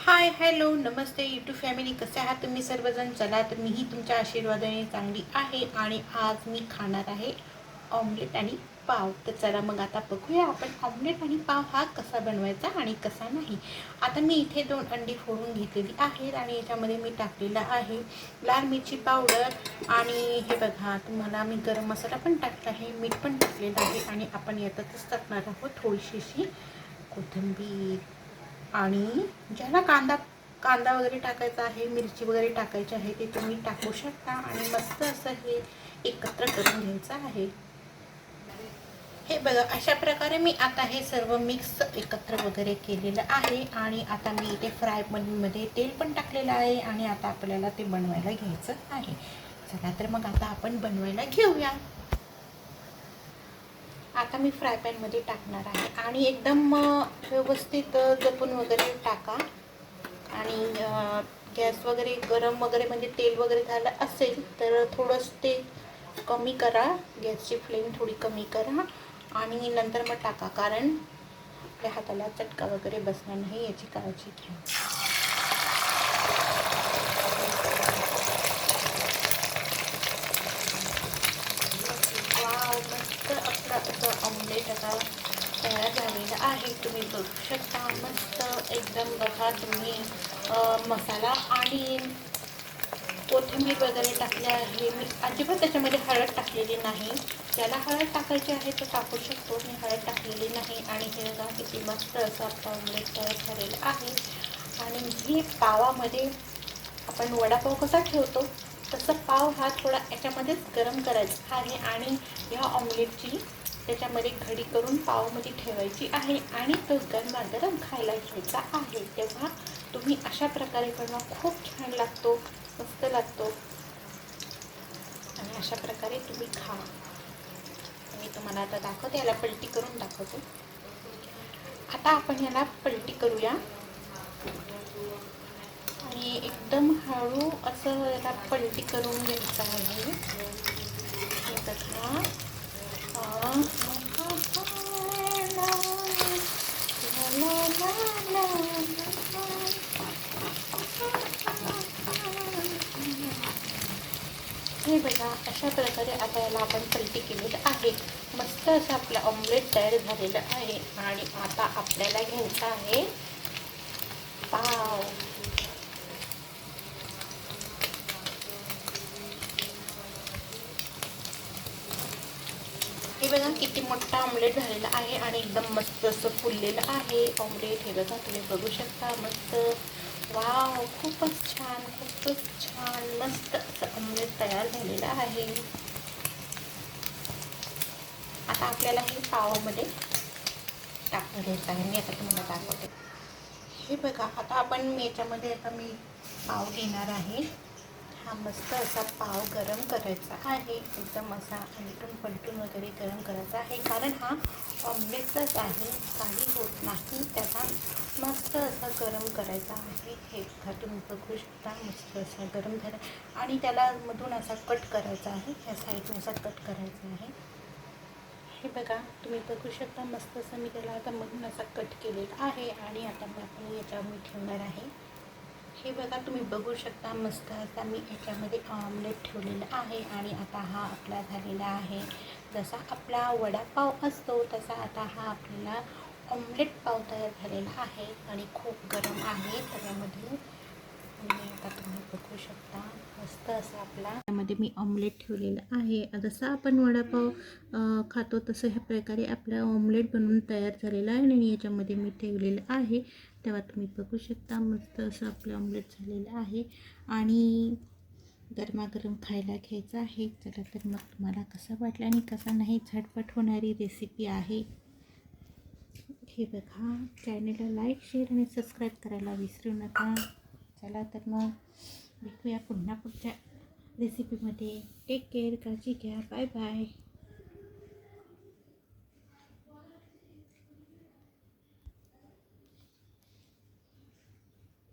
हाय hello नमस्ते YouTube family कसे आहात तुम्ही सर्वजण? चला तर मीही तुमच्या आशीर्वादाने चांगली आहे आणि आज मी खाणार आहे ऑमलेट आणि पाव. तर चला मग आता बघूया आपण ऑमलेट आणि पाव हा कसा बनवायचा आणि कसा नाही. आता मी इथे दोन अंडी फोडून घेतलेली आहेत आणि याच्यामध्ये मी टाकलेला आहे लाल मिरची पावडर आणि हे बघा तुम्हाला मी गरम मसाला पण टाकला आहे मीठ पण टाकलेलं आहे आणि आपण यातच टाकणार आहोत थोडीशीशी कोथिंबीर. आणि ज्याला कांदा कांदा वगैरे टाकायचा आहे मिरची वगैरे टाकायची आहे ते तुम्ही टाकू शकता आणि मस्त असं हे एकत्र करून घ्यायचं आहे. हे बघा अशा प्रकारे मी आता हे सर्व मिक्स एकत्र वगैरे केलेलं आहे आणि आता मी इथे फ्रायमध्ये तेल पण टाकलेलं आहे आणि आता आपल्याला ते बनवायला घ्यायचं आहे. चला तर मग आता आपण बनवायला घेऊया. आता मी फ्राय पॅनमध्ये टाकणार आहे. आणि एकदम व्यवस्थित जपून वगैरे टाका. आणि गॅस वगैरे गरम वगैरे म्हणजे तेल वगैरे झालं असेल तर थोडंसं ते कमी करा. गॅसची फ्लेम थोडी कमी करा. आणि नंतर मग टाका. कारण आपल्या हाताला चटका वगैरे बसणार नाही याची काळजी घ्या वाव मस्त मस्त ऑमलेट आता तयार झालेलं आहे. तुम्ही बघू शकता मस्त एकदम बघा तुम्ही मसाला आणि कोथिंबीर वगैरे टाकले आहे. मी अजिबात त्याच्यामध्ये हळद टाकलेली नाही. ज्याला हळद टाकायची आहे तो टाकू शकतो. मी हळद टाकलेली नाही आणि हे बघा किती मस्त असं आपलं ऑमलेट तयार झालेलं आहे. आणि हे पावामध्ये आपण वडापाव कसा ठेवतो तसं पाव हा थोडा याच्यामध्येच गरम करायचा आहे आणि ह्या ऑमलेटची त्याच्यामध्ये घडी करून पावमध्ये ठेवायची आहे आणि तो गरमागरम खायला घ्यायचा आहे. तेव्हा तुम्ही अशा प्रकारे बनवा. खूप छान लागतो मस्त लागतो. आणि अशा प्रकारे तुम्ही खा. मी तुम्हाला आता दाखवते याला पलटी करून दाखवते. आता आपण याला पलटी करूया. आणि एकदम हळू असं याला पलटी करून घ्यायचं आहे. बघा. हे बघा अशा प्रकारे आता याला आपण पलटी केलेलं आहे. मस्त असं आपलं ऑमलेट तयार झालेलं आहे. आणि आता आपल्याला घ्यायचं आहे पाव. बघा किती मोठा ऑमलेट झालेला आहे आणि एकदम मस्त असं फुललेलं आहे. ऑमलेट हे बघा तुम्ही बघू शकता मस्त. वाव खूपच छान खूपच छान. मस्त असं ऑमलेट तयार झालेलं आहे. आता आपल्याला हे पावामध्ये टाकून घ्यायचं आहे. मी आता तुम्हाला दाखवते. हे बघा आता आपण याच्यामध्ये आता मी पाव घेणार आहे. हा मस्त असा पाव गरम करायचा आहे. एकदम असा आलटून पलटून वगैरे गरम करायचा आहे. कारण हा ऑमलेटचाच आहे. काही होत नाही. त्याचा मस्त असा गरम करायचा आहे. हे बघा तुम्ही बघू शकता. मस्त असा गरम झाला. आणि त्याला मधून असा कट करायचा आहे. ह्या साईडने असा कट करायचा आहे. हे बघा. तुम्ही बघू शकता. मस्त असं मी त्याला आता मधून असा कट केलेला आहे. आणि आता मग आपण याच्यावर मी ठेवणार आहे. हे बघा तुम्ही बघू शकता मस्त असा मी याच्यामध्ये ऑमलेट ठेवलेलं आहे आणि आता हा आपला झालेला आहे. जसा आपला वडापाव असतो तसा आता हा आपल्याला ऑमलेट पाव तयार झालेला आहे आणि खूप गरम आहे. त्याच्यामध्ये आणि आता तुम्ही बघू शकता मस्त असं आपला त्यामध्ये मी ऑमलेट ठेवलेलं आहे. जसं आपण वडापाव खातो तसं ह्या प्रकारे आपलं ऑमलेट बनवून तयार झालेलं आहे आणि याच्यामध्ये मी ठेवलेलं आहे. तेव्हा तुम्ही बघू शकता मस्त असं आपलं ऑमलेट झालेलं आहे. आणि गरमागरम खायला घ्यायचं आहे. चला तर मग तुम्हाला कसं वाटलं आणि कसा नाही झटपट होणारी रेसिपी आहे. हे बघा चॅनलला लाईक शेअर आणि सबस्क्राईब करायला विसरू नका. चला तर मग भेटूया पुन्हा पुढच्या रेसिपीमध्ये टेक केअर काळजी घ्या. Bye bye